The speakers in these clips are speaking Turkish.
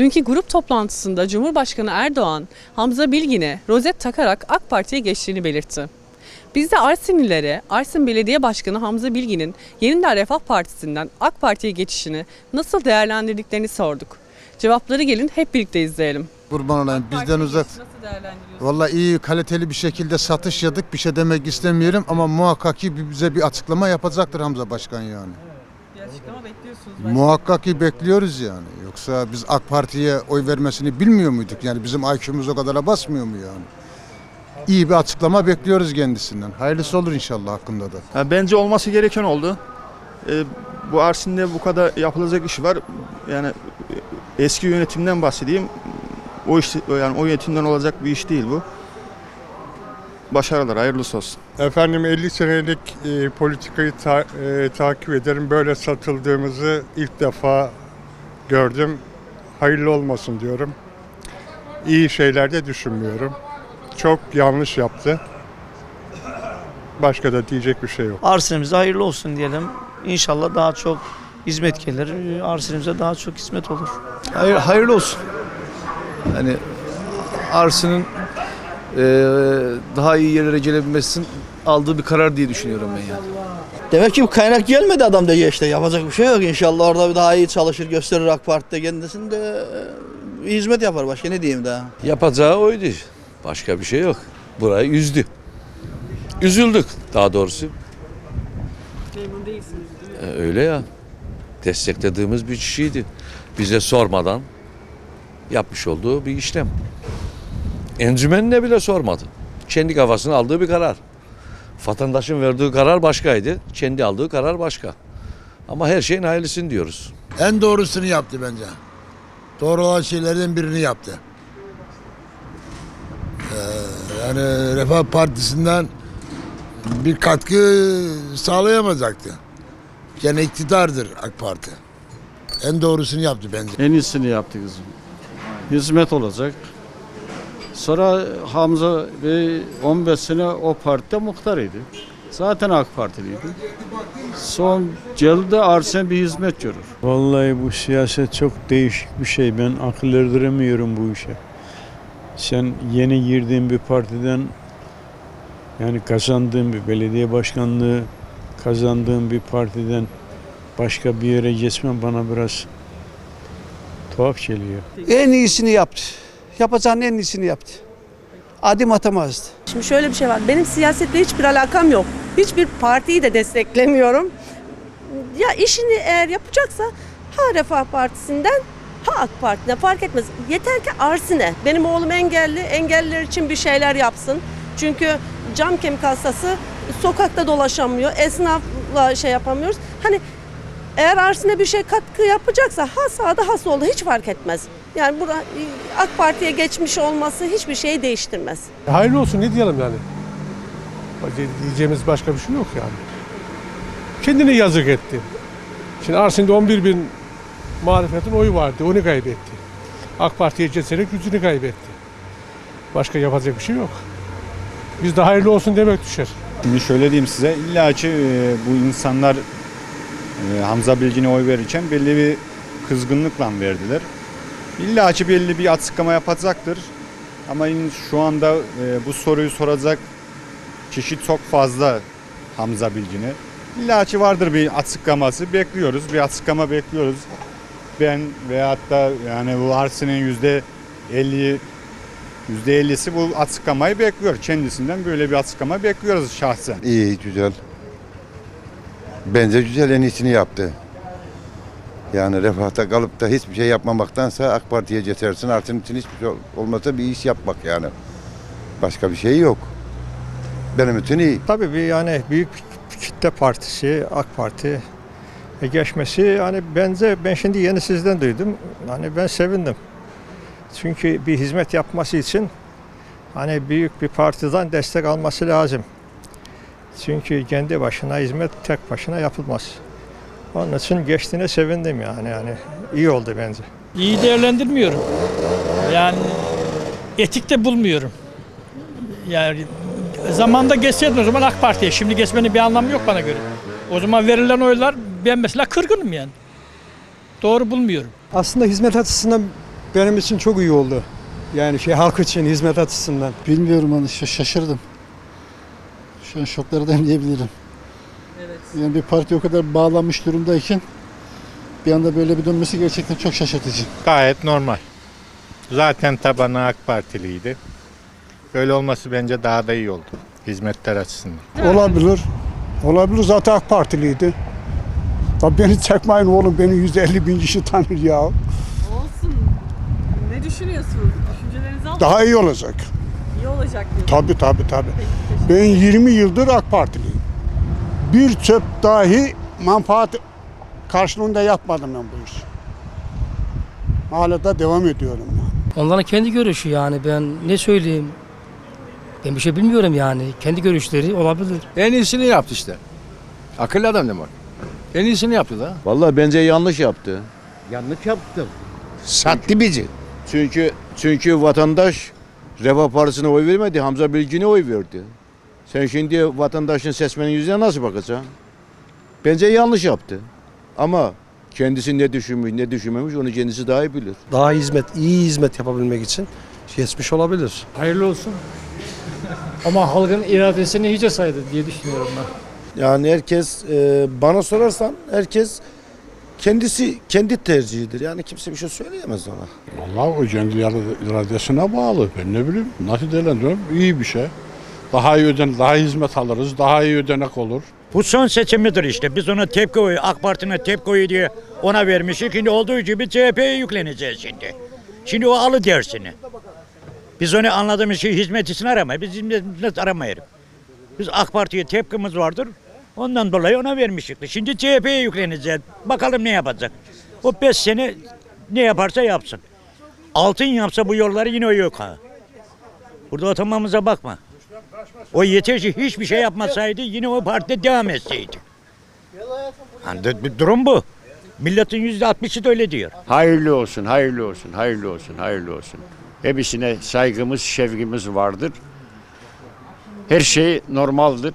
Dünkü grup toplantısında Cumhurbaşkanı Erdoğan, Hamza Bilgin'e rozet takarak AK Parti'ye geçtiğini belirtti. Biz de Arsinlilere Arsin Belediye Başkanı Hamza Bilgin'in Yeniden Refah Partisi'nden AK Parti'ye geçişini nasıl değerlendirdiklerini sorduk. Cevapları gelin hep birlikte izleyelim. Kurban olayım bizden uzak. Vallahi iyi kaliteli bir şekilde satış yadık bir şey demek istemiyorum ama muhakkak ki bize bir açıklama yapacaktır Hamza Başkan yani. Bir açıklama bekliyorsunuz. Muhakkak ki bekliyoruz yani. Yoksa biz AK Parti'ye oy vermesini bilmiyor muyduk? Yani bizim IQ'muz o kadara basmıyor mu yani? İyi bir açıklama bekliyoruz kendisinden. Hayırlısı olur inşallah hakkında da. Ya bence olması gereken oldu. Ee, bu Arsin'de bu kadar yapılacak iş var. Yani eski yönetimden bahsedeyim. O iş yani o yönetimden olacak bir iş değil bu. Başarılar, hayırlısı olsun. Efendim 50 senelik e, politikayı ta- e, takip ederim. Böyle satıldığımızı ilk defa gördüm. Hayırlı olmasın diyorum. İyi şeyler de düşünmüyorum. Çok yanlış yaptı. Başka da diyecek bir şey yok. Arsenimize hayırlı olsun diyelim. İnşallah daha çok hizmet gelir. Arsenimize daha çok hizmet olur. Hayır, hayırlı olsun. Hani Arslan'ın eee, daha iyi yerlere gelebilmesi için aldığı bir karar diye düşünüyorum ben yani. Demek ki bu kaynak gelmedi adam da işte yapacak bir şey yok inşallah orada daha iyi çalışır gösterir AK Parti'de kendisini de e, hizmet yapar başka ne diyeyim daha. Yapacağı oydu. Başka bir şey yok. Burayı üzdü. Üzüldük daha doğrusu. Memnun değilsiniz değil mi? E, öyle ya. Desteklediğimiz bir kişiydi. Bize sormadan yapmış olduğu bir işlem. Encümenine bile sormadı. Kendi kafasına aldığı bir karar. Vatandaşın verdiği karar başkaydı. Kendi aldığı karar başka. Ama her şeyin hayırlısını diyoruz. En doğrusunu yaptı bence. Doğru olan şeylerden birini yaptı. Ee, yani Refah Partisi'nden bir katkı sağlayamayacaktı. Gene iktidardır AK Parti. En doğrusunu yaptı bence. En iyisini yaptı kızım. Hizmet olacak. Sonra Hamza Bey 15 sene o partide muhtarıydı. Zaten AK Partiliydi. Son geldi Arsen bir hizmet görür. Vallahi bu siyaset çok değişik bir şey. Ben akıl erdiremiyorum bu işe. Sen yeni girdiğin bir partiden yani kazandığın bir belediye başkanlığı kazandığın bir partiden başka bir yere geçmen bana biraz tuhaf geliyor. En iyisini yaptı. Yapacağın en iyisini yaptı. Adım atamazdı. Şimdi şöyle bir şey var. Benim siyasetle hiçbir alakam yok. Hiçbir partiyi de desteklemiyorum. Ya işini eğer yapacaksa ha Refah Partisi'nden ha AK Parti'den fark etmez. Yeter ki Arsin'e. Benim oğlum engelli. Engelliler için bir şeyler yapsın. Çünkü cam kemik hastası sokakta dolaşamıyor. Esnafla şey yapamıyoruz. Hani eğer Arsin'e bir şey katkı yapacaksa ha sağda ha solda hiç fark etmez. Yani burada AK Parti'ye geçmiş olması hiçbir şeyi değiştirmez. Hayırlı olsun ne diyelim yani. Diyeceğimiz başka bir şey yok yani. Kendine yazık etti. Şimdi Arsin'de 11 bin muhalefetin oyu vardı. Onu kaybetti. AK Parti'ye geçerek gücünü kaybetti. Başka yapacak bir şey yok. Biz de hayırlı olsun demek düşer. Şimdi şöyle diyeyim size. İlla ki e, bu insanlar Hamza Bilgin'e oy verirken belli bir kızgınlıkla verdiler. İlla ki belli bir açıklama yapacaktır. Ama şu anda e, bu soruyu soracak kişi çok fazla Hamza Bilgin'e. İlla ki vardır bir açıklaması. Bekliyoruz. Bir açıklama bekliyoruz. Ben ve hatta yani bu Arsen'in yüzde 50 %50'si bu açıklamayı bekliyor. Kendisinden böyle bir açıklama bekliyoruz şahsen. İyi, güzel. Bence güzel en iyisini yaptı. Yani refahta kalıp da hiçbir şey yapmamaktansa AK Parti'ye geçersin. Artın için hiçbir şey olmasa bir iş yapmak yani. Başka bir şey yok. Benim için iyi. Tabii bir yani büyük bir kitle partisi AK Parti e, geçmesi hani bence ben şimdi yeni sizden duydum. Hani ben sevindim. Çünkü bir hizmet yapması için hani büyük bir partiden destek alması lazım. Çünkü kendi başına hizmet tek başına yapılmaz. Onun için geçtiğine sevindim yani. yani iyi oldu bence. İyi değerlendirmiyorum. Yani etik de bulmuyorum. Yani zamanda geçseydin o zaman AK Parti'ye. Şimdi geçmenin bir anlamı yok bana göre. O zaman verilen oylar ben mesela kırgınım yani. Doğru bulmuyorum. Aslında hizmet açısından benim için çok iyi oldu. Yani şey halk için hizmet açısından. Bilmiyorum hani şaşırdım. Şu an şoklardayım diyebilirim. Evet. Yani bir parti o kadar bağlanmış durumdayken bir anda böyle bir dönmesi gerçekten çok şaşırtıcı. Gayet normal. Zaten tabanı AK Partiliydi. Böyle olması bence daha da iyi oldu. Hizmetler açısından. Olabilir. Olabilir zaten AK Partiliydi. Tabii beni çekmeyin oğlum beni 150 bin kişi tanır ya. Olsun. Ne düşünüyorsunuz? Düşüncelerinizi alın. Daha iyi olacak. İyi olacak diyor. Tabii tabii tabii. Peki, Ben 20 yıldır AK Partiliyim. Bir çöp dahi manfaat karşılığında yapmadım ben bu işi. Hala da devam ediyorum. Yani. Onların kendi görüşü yani ben ne söyleyeyim? Ben bir şey bilmiyorum yani. Kendi görüşleri olabilir. En iyisini yaptı işte. Akıllı adam demek. En iyisini yaptı da. Vallahi bence yanlış yaptı. Yanlış yaptım. Sattı bizi. Çünkü çünkü vatandaş Refah Partisi'ne oy vermedi, Hamza Bilgin'e oy verdi. Sen şimdi vatandaşın seçmenin yüzüne nasıl bakacaksın? Bence yanlış yaptı. Ama kendisi ne düşünmüş, ne düşünmemiş onu kendisi daha iyi bilir. Daha hizmet, iyi hizmet yapabilmek için geçmiş olabilir. Hayırlı olsun. Ama halkın iradesini hiçe saydı diye düşünüyorum ben. Yani herkes e, bana sorarsan herkes kendisi kendi tercihidir. Yani kimse bir şey söyleyemez ona. Vallahi o kendi iradesine bağlı. Ben ne bileyim nasıl değerlendiriyorum? İyi bir şey. Daha iyi öden, daha iyi hizmet alırız, daha iyi ödenek olur. Bu son seçimidir işte. Biz ona tepki oyu, AK Parti'ne tepki oyu diye ona vermişik. Şimdi olduğu gibi CHP'ye yükleneceğiz şimdi. Şimdi o alı dersini. Biz onu anladığımız şey hizmetisini aramayız. Biz hizmet aramayırız. Biz AK Parti'ye tepkimiz vardır. Ondan dolayı ona vermişik. Şimdi CHP'ye yükleneceğiz. Bakalım ne yapacak. O 5 sene ne yaparsa yapsın. Altın yapsa bu yolları yine o yok ha. Burada oturmamıza bakma. O yeter ki hiçbir şey yapmasaydı yine o partide devam etseydi. Yani durum bu. Milletin yüzde altmışı da öyle diyor. Hayırlı olsun, hayırlı olsun, hayırlı olsun, hayırlı olsun. Hepsine saygımız, şevkimiz vardır. Her şey normaldir.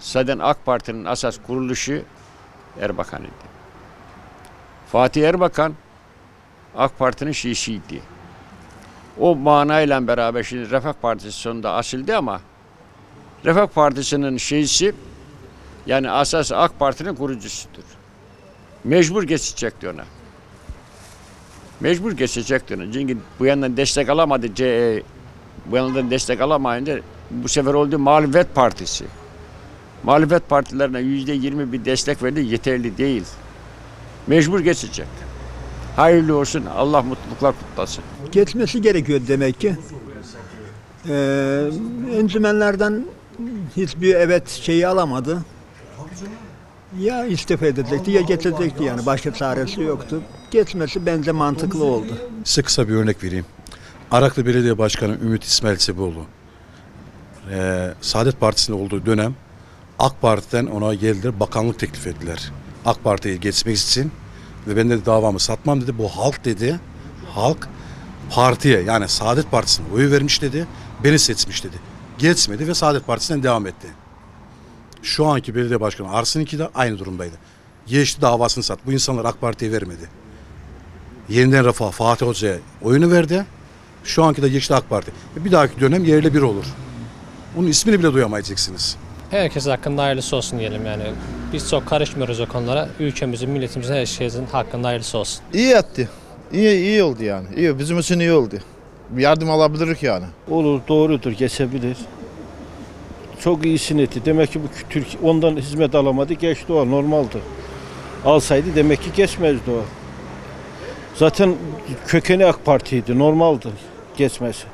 Zaten AK Parti'nin asas kuruluşu Erbakan idi. Fatih Erbakan AK Parti'nin şiisiydi. O manayla beraber şimdi Refah Partisi sonunda açıldı ama Refah Partisi'nin şeysi yani asas AK Parti'nin kurucusudur. Mecbur geçecekti ona. Mecbur geçecekti ona. Çünkü bu yandan destek alamadı CE. Bu yandan destek alamayınca bu sefer oldu muhalefet partisi. Muhalefet partilerine yüzde yirmi bir destek verdi yeterli değil. Mecbur geçecek. Hayırlı olsun. Allah mutluluklar kutlasın. Geçmesi gerekiyor demek ki. Ee, encümenlerden hiçbir evet şeyi alamadı. Ya istifa edecekti ya geçecekti yani. Başka çaresi yoktu. Geçmesi bence mantıklı oldu. Size kısa bir örnek vereyim. Araklı Belediye Başkanı Ümit İsmail Seboğlu. Ee, Saadet Partisi'nde olduğu dönem AK Parti'den ona geldiler bakanlık teklif ettiler. AK Parti'ye geçmek için ve ben de davamı satmam dedi. Bu halk dedi. Halk partiye yani Saadet Partisi'ne oy vermiş dedi. Beni seçmiş dedi. Geçmedi ve Saadet Partisi'nden devam etti. Şu anki belediye başkanı Arsın'ınki de aynı durumdaydı. Geçti davasını sat. Bu insanlar AK Parti'ye vermedi. Yeniden Refah Fatih Hoca'ya oyunu verdi. Şu anki de geçti AK Parti. Bir dahaki dönem yerle bir olur. Onun ismini bile duyamayacaksınız. Herkes hakkında hayırlısı olsun diyelim yani. Biz çok karışmıyoruz o konulara. Ülkemizin, milletimizin, her şeyin hakkında hayırlısı olsun. İyi yattı. İyi iyi oldu yani. İyi bizim için iyi oldu. Bir yardım alabilirik yani. Olur, doğrudur, geçebilir. Çok iyisin etti. Demek ki bu Türk ondan hizmet alamadı, geçti o normaldi. Alsaydı demek ki geçmezdi o. Zaten kökeni AK Parti'ydi, normaldi geçmesi.